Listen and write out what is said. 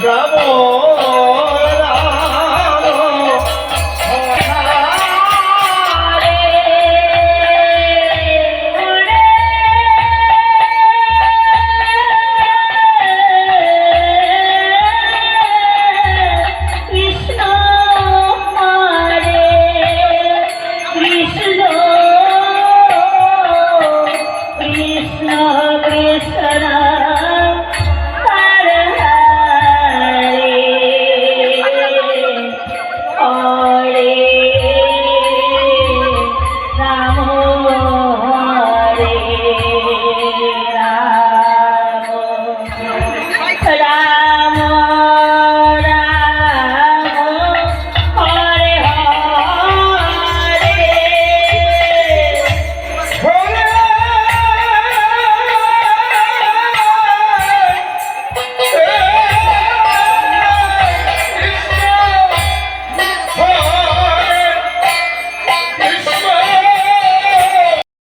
Bravo! ಶ್ರೇಷ್ಠನ